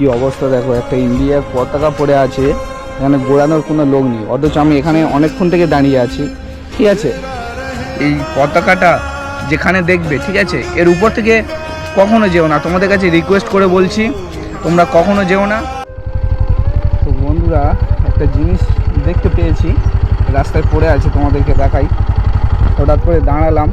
কি অবস্থা দেখো, একটা ইন্ডিয়ার পতাকা পড়ে আছে, এখানে গোড়ানোর কোনো লোক নেই, অথচ আমি এখানে অনেকক্ষণ থেকে দাঁড়িয়ে আছি, ঠিক আছে? এই পতাকাটা যেখানে দেখবে, ঠিক আছে? এর উপর থেকে কখনো যেও না, তোমাদের কাছে রিকোয়েস্ট করে বলছি, তোমরা কখনো যেও না। তো বন্ধুরা, একটা জিনিস দেখতে পেয়েছি, রাস্তায় পড়ে আছে তোমাদেরকে দেখাই, হঠাৎ করে দাঁড়ালাম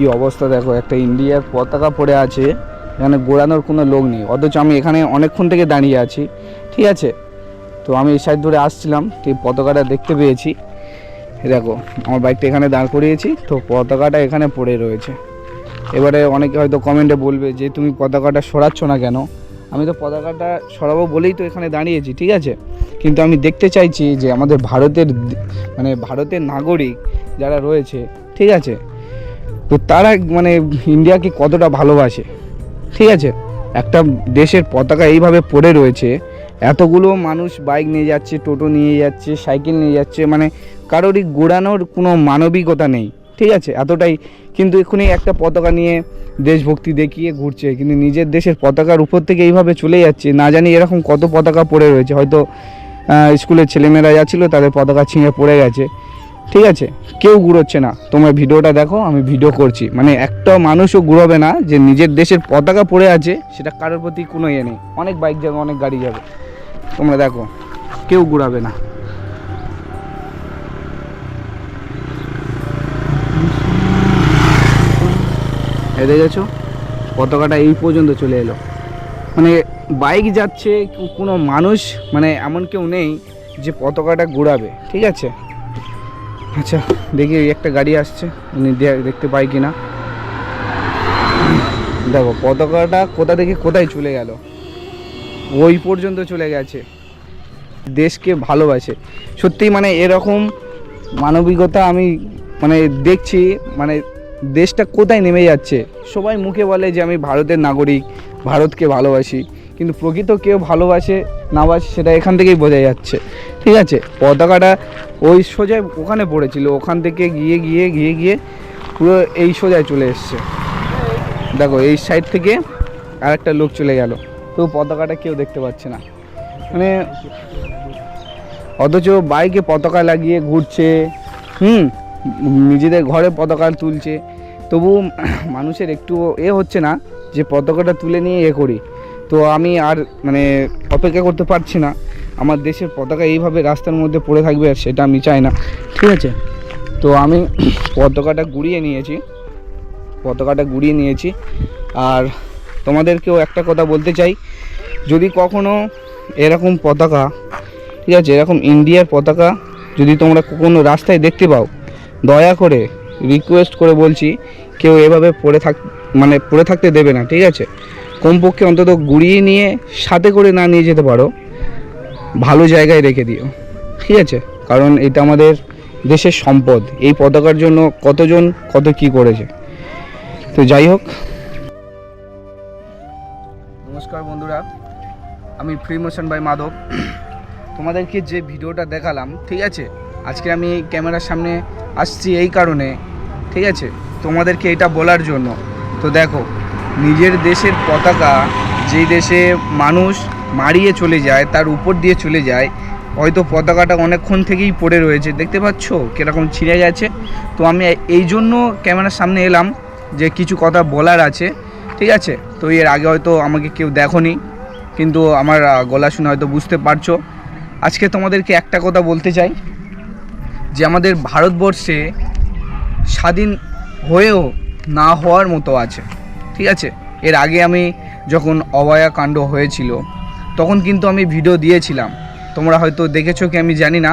কি অবস্থা দেখো, একটা ইন্ডিয়ার পতাকা পড়ে আছে, এখানে গোড়ানোর কোনো লোক নেই, অথচ আমি এখানে অনেকক্ষণ থেকে দাঁড়িয়ে আছি, ঠিক আছে? তো আমি এই সাইড ধরে আসছিলাম, তো পতাকাটা দেখতে পেয়েছি। দেখো, আমার বাইকটা এখানে দাঁড় করিয়েছি, তো পতাকাটা এখানে পড়ে রয়েছে। এবারে অনেকে হয়তো কমেন্টে বলবে যে, তুমি পতাকাটা সরাচ্ছ না কেন? আমি তো পতাকাটা সরাবো বলেই তো এখানে দাঁড়িয়েছি, ঠিক আছে? কিন্তু আমি দেখতে চাইছি যে, আমাদের ভারতের মানে ভারতের নাগরিক যারা রয়েছে, ঠিক আছে? তো তারা মানে ইন্ডিয়াকে কতটা ভালোবাসে? ঠিক আছে? একটা দেশের পতাকা এইভাবে পড়ে রয়েছে, এতগুলো মানুষ বাইক নিয়ে যাচ্ছে, টোটো নিয়ে যাচ্ছে সাইকেল নিয়ে যাচ্ছে মানে কারোরই গোড়ানোর কোনো মানবিকতা নেই, ঠিক আছে? এতটাই। কিন্তু এক্ষুনি একটা পতাকা নিয়ে দেশভক্তি দেখিয়ে ঘুরছে, কিন্তু নিজের দেশের পতাকার উপর থেকে এইভাবে চলে যাচ্ছে, না জানি এরকম কত পতাকা পড়ে রয়েছে। হয়তো স্কুলের ছেলেমেয়েরা যাচ্ছিল, তাদের পতাকা ছিঁড়ে পড়ে গেছে। ঠিক আছে? কেউ ঘুরোচ্ছে না। তোমরা ভিডিওটা দেখো, আমি ভিডিও করছি। মানে একটা মানুষও ঘুরোবে না যে নিজের দেশের পতাকা পড়ে আছে, সেটা কারোর প্রতি কোনো ইয়ে নেই। অনেক বাইক যাবে, অনেক গাড়ি যাবে। তোমরা দেখো, কেউ ঘুরাবে না। দেখেছ পতাকাটা এই পর্যন্ত চলে এলো। মানে বাইক যাচ্ছে, কোনো মানুষ মানে এমন কেউ নেই যে পতাকাটা ঘুরাবে। ঠিক আছে? আচ্ছা দেখি এই একটা গাড়ি আসছে। উনি দেখতে পাই কিনা। দেখো, পতাকাটা কোথা থেকে কোথায় চলে গেল। ওই পর্যন্ত চলে গেছে। দেশকে ভালোবাসে। সত্যি মানে এরকম মানবিকতা আমি মানে দেখছি মানে দেশটা কোথায় নেমে যাচ্ছে? সবাই মুখে বলে যে আমি ভারতের নাগরিক, ভারতকে ভালোবাসি। কিন্তু প্রকৃত কেউ ভালোবাসে, না বাসে, সেটা এখান থেকেই বোঝা যাচ্ছে। ঠিক আছে? পতাকাটা ওই সোজায় ওখানে পড়েছিল। ওখান থেকে গিয়ে গিয়ে গিয়ে গিয়ে পুরো এই সোজায় চলে এসছে। দেখো, এই সাইড থেকে আর একটা লোক চলে গেল। তো পতাকাটা কেউ দেখতে পাচ্ছে না। মানে অথচ বাইকে পতাকা লাগিয়ে ঘুরছে। হুম, নিজেদের ঘরে পতাকা তুলছে। তবু মানুষের একটু এ হচ্ছে না যে পতাকাটা তুলে নিয়ে এ করি। তো আমি আর মানে অপেক্ষা করতে পারছি না। আমার দেশের পতাকা এইভাবে রাস্তার মধ্যে পড়ে থাকবে আর সেটা আমি চাই না। ঠিক আছে। তো আমি পতাকাটা গুড়িয়ে নিয়েছি। পতাকাটা গুড়িয়ে নিয়েছি। আর তোমাদেরকেও একটা কথা বলতে চাই। যদি কখনো এরকম পতাকা ঠিক আছে এরকম ইন্ডিয়ার পতাকা যদি তোমরা কোনো রাস্তায় দেখতে পাও দয়া করে রিকোয়েস্ট করে বলছি কেউ এভাবে পড়ে থাক মানে পড়ে থাকতে দেবে না ঠিক আছে? কমপক্ষে অন্তত গুড়িয়ে নিয়ে সাথে করে না নিয়ে যেতে পারো। ভালো জায়গায় রেখে দিও। ঠিক আছে? কারণ এটা আমাদের দেশের সম্পদ। এই পতাকার জন্য কতজন কত কি করেছে। তো যাই হোক। নমস্কার বন্ধুরা, আমি ফ্রি মোশন বাই মাধব। তোমাদেরকে যে ভিডিওটা দেখালাম, ঠিক আছে? আজকে আমি ক্যামেরার সামনে আসছি এই কারণে, ঠিক আছে? তোমাদেরকে এটা বলার জন্য। তো দেখো নিজের দেশের পতাকা যেই দেশে মানুষ মারিয়ে চলে যায়, তার উপর দিয়ে চলে যায়, হয়তো পতাকাটা অনেকক্ষণ থেকেই পড়ে রয়েছে। দেখতে পাচ্ছ কীরকম ছিঁড়ে গেছে? তো আমি এই জন্য ক্যামেরার সামনে এলাম যে কিছু কথা বলার আছে, ঠিক আছে? তো এর আগে হয়তো আমাকে কেউ দেখোনি, কিন্তু আমার গলা শুনে হয়তো বুঝতে পারছ। আজকে তোমাদেরকে একটা কথা বলতে চাই, যে আমাদের ভারতবর্ষে স্বাধীন হয়েও না হওয়ার মতো আছে। ঠিক আছে? এর আগে আমি যখন অবয়া কাণ্ড হয়েছিল, তখন কিন্তু আমি ভিডিও দিয়েছিলাম। তোমরা হয়তো দেখেছ কি আমি জানি না,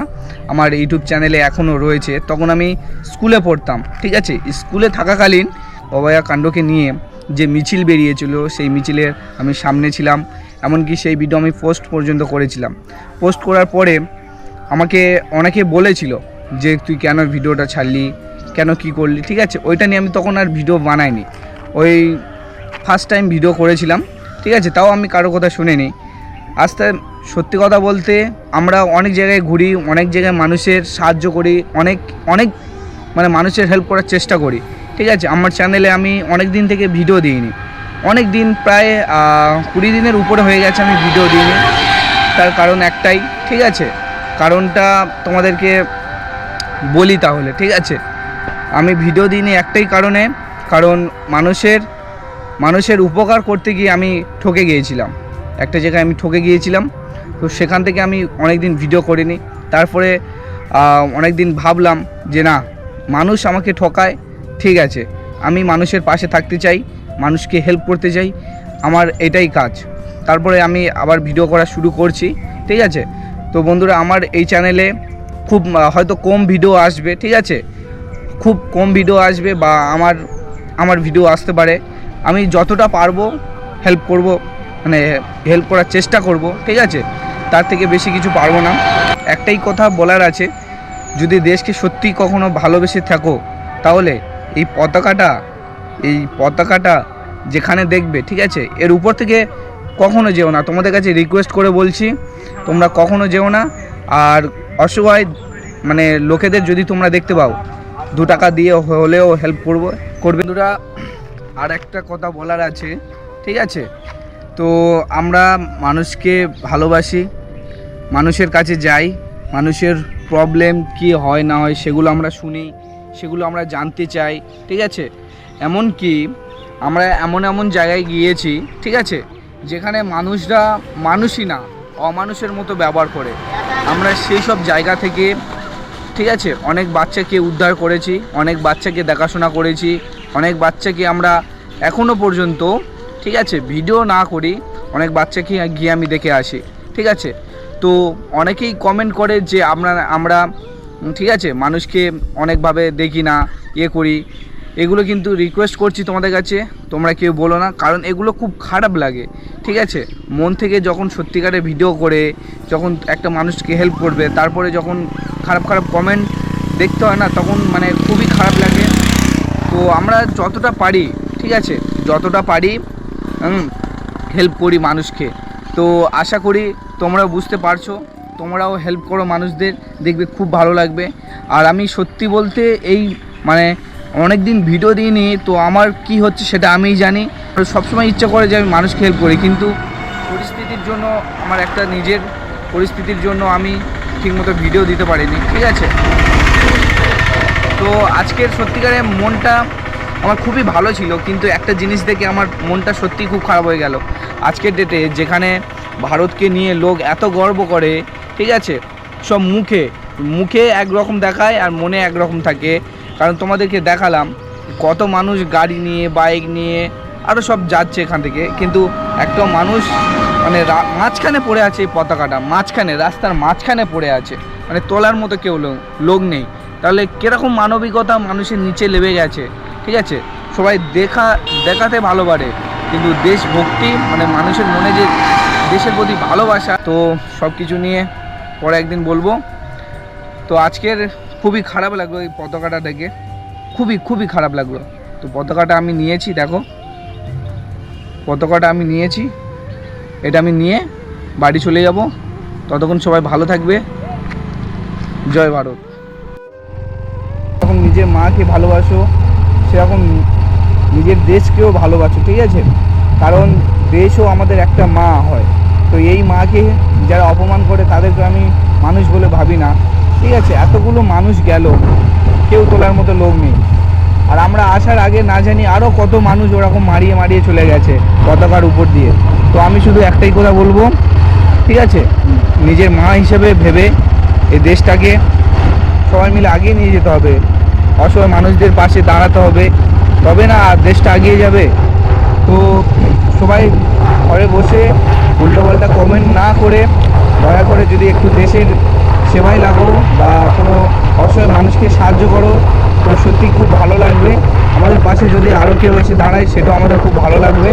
আমার ইউটিউব চ্যানেলে এখনও রয়েছে। তখন আমি স্কুলে পড়তাম, ঠিক আছে? স্কুলে থাকাকালীন অবয়া কাণ্ডকে নিয়ে যে মিছিল বেরিয়েছিল, সেই মিছিলের আমি সামনে ছিলাম। এমনকি সেই ভিডিও আমি পোস্ট পর্যন্ত করেছিলাম। পোস্ট করার পরে আমাকে অনেকে বলেছিল যে, তুই কেন ভিডিওটা ছাড়লি? কেন কি করলি? ঠিক আছে? ওইটা নিয়ে আমি তখন আর ভিডিও বানাইনি। ওই ফার্স্ট টাইম ভিডিও করেছিলাম, ঠিক আছে? তাও আমি কারও কথা শুনিনি। আস্তে সত্যি কথা বলতে আমরা অনেক জায়গায় ঘুরি, অনেক জায়গায় মানুষের সাহায্য করি, অনেক অনেক মানে মানুষের হেল্প করার চেষ্টা করি, ঠিক আছে? আমার চ্যানেলে আমি অনেক দিন থেকে ভিডিও দিইনি। অনেক দিন প্রায় কুড়ি দিনের উপরে হয়ে গেছে আমি ভিডিও দিইনি। তার কারণ একটাই, ঠিক আছে? কারণটা তোমাদেরকে বলি তাহলে, ঠিক আছে? আমি ভিডিও দিইনি একটাই কারণে, কারণ মানুষের মানুষের উপকার করতে গিয়ে আমি ঠকে গিয়েছিলাম। একটা জায়গায় আমি ঠকে গিয়েছিলাম। তো সেখান থেকে আমি অনেক দিন ভিডিও করিনি। তারপরে অনেক দিন ভাবলাম যে না, মানুষ আমাকে ঠকায়, ঠিক আছে। আমি মানুষের পাশে থাকতে চাই, মানুষকে হেল্প করতে চাই, আমার এটাই কাজ। তারপরে আমি আবার ভিডিও করা শুরু করছি, ঠিক আছে? তো বন্ধুরা, আমার এই চ্যানেলে খুব হয়তো কম ভিডিও আসবে, ঠিক আছে? খুব কম ভিডিও আসবে বা আমার আমার ভিডিও আসতে পারে। আমি যতটা পারব হেল্প করব মানে হেল্প করার চেষ্টা করব, ঠিক আছে? তার থেকে বেশি কিছু পারব না। একটাই কথা বলার আছে, যদি দেশকে সত্যি কখনো ভালোবেসে থাকো, তাহলে এই পতাকাটা এই পতাকাটা যেখানে দেখবে, ঠিক আছে? এর উপর থেকে কখনো যেও না। তোমাদের কাছে রিকোয়েস্ট করে বলছি, তোমরা কখনো যেও না। আর অসহায় মানে লোকেদের যদি তোমরা দেখতে পাও, দু টাকা দিয়ে হলেও হেল্প করব, করবে। দুরা আর একটা কথা বলার আছে, ঠিক আছে? তো আমরা মানুষকে ভালোবাসি, মানুষের কাছে যাই, মানুষের প্রবলেম কি হয় না হয় সেগুলো আমরা শুনি, সেগুলো আমরা জানতে চাই, ঠিক আছে? এমনকি আমরা এমন এমন জায়গায় গিয়েছি, ঠিক আছে? যেখানে মানুষরা মানুষই না, অমানুষের মতো ব্যবহার করে। আমরা সেই সব জায়গা থেকে, ঠিক আছে? অনেক বাচ্চাকে উদ্ধার করেছি, অনেক বাচ্চাকে দেখাশোনা করেছি অনেক বাচ্চাকে আমরা এখনও পর্যন্ত, ঠিক আছে, ভিডিও না করি, অনেক বাচ্চাকে গিয়ে আমি দেখে আসি, ঠিক আছে? তো অনেকেই কমেন্ট করে যে আমরা আমরা, ঠিক আছে, মানুষকে অনেকভাবে দেখি না ইয়ে করি। এগুলো কিন্তু রিকোয়েস্ট করছি তোমাদের কাছে, তোমরা কেউ বলো না, কারণ এগুলো খুব খারাপ লাগে, ঠিক আছে? মন থেকে যখন সত্যিকারে ভিডিও করে, যখন একটা মানুষকে হেল্প করবে, তারপরে যখন খারাপ খারাপ কমেন্ট দেখতে হয় না, তখন মানে খুবই খারাপ লাগে। তো আমরা যতটা পারি, ঠিক আছে? যতটা পারি হেল্প করি মানুষকে। তো আশা করি তোমরাও বুঝতে পারছ, তোমরাও হেল্প করো মানুষদের, দেখবে খুব ভালো লাগবে। আর আমি সত্যি বলতে এই মানে অনেক দিন ভিডিও দিইনি, তো আমার কি হচ্ছে সেটা আমিই জানি। সবসময় ইচ্ছা করে যে আমি মানুষকে হেল্প করি, কিন্তু পরিস্থিতির জন্য আমার একটা নিজের পরিস্থিতির জন্য আমি ঠিকমতো ভিডিও দিতে পারিনি, ঠিক আছে? তো আজকের সত্যিকারে মনটা আমার খুবই ভালো ছিল, কিন্তু একটা জিনিস দেখে আমার মনটা সত্যি খুব খারাপ হয়ে গেল। আজকের ডেটে যেখানে ভারতকে নিয়ে লোক এত গর্ব করে, ঠিক আছে? সব মুখে মুখে একরকম দেখায় আর মনে একরকম থাকে। কারণ তোমাদেরকে দেখালাম কত মানুষ গাড়ি নিয়ে বাইক নিয়ে আরও সব যাচ্ছে এখান থেকে। কিন্তু একটা মানুষ মানে মাঝখানে পড়ে আছে এই পতাকাটা, মাঝখানে, রাস্তার মাঝখানে পড়ে আছে। মানে তোলার মতো কেউ লোক লোক নেই। তাহলে কীরকম মানবিকতা মানুষের নিচে লেবে গেছে? ঠিক আছে? সবাই দেখা, দেখাতে ভালো পারে। কিন্তু দেশভক্তি মানে মানুষের মনে যে দেশের প্রতি ভালোবাসা, তো সব কিছু নিয়ে পরে একদিন বলব। তো আজকের খুবই খারাপ লাগল এই পতাকাটা দেখে। খুবই খুবই খারাপ লাগল। তো পতাকাটা আমি নিয়েছি, দেখো। পতাকাটা আমি নিয়েছি। এটা আমি নিয়ে বাড়ি চলে যাব। ততক্ষণ সবাই ভালো থাকবে। জয় ভারত। নিজের মাকে ভালোবাসো, সেরকম নিজের দেশকেও ভালোবাসো, ঠিক আছে? কারণ দেশও আমাদের একটা মা হয়। তো এই মাকে যারা অপমান করে, তাদেরকে আমি মানুষ বলে ভাবি না। ঠিক আছে, এতগুলো মানুষ গেল, কেউ তোলার মতো লোক নেই। আর আমরা আসার আগে না জানি আরও কত মানুষ ওরকম মারিয়ে মারিয়ে চলে গেছে পতাকার উপর দিয়ে। তো আমি শুধু একটাই কথা বলব, ঠিক আছে? নিজের মা হিসেবে ভেবে এই দেশটাকে সবাই মিলে আগিয়ে নিয়ে যেতে হবে। অসহায় মানুষদের পাশে দাঁড়াতে হবে। তবে না দেশটা এগিয়ে যাবে। তো সবাই ঘরে বসে উল্টোপাল্টা কমেন্ট না করে দয়া করে যদি একটু দেশের সেবায় লাগো বা কোনো অসহায় মানুষকে সাহায্য করো, তো সত্যি খুব ভালো লাগবে। আমাদের পাশে যদি আরও কেউ এসে দাঁড়ায়, সেটাও আমাদের খুব ভালো লাগবে।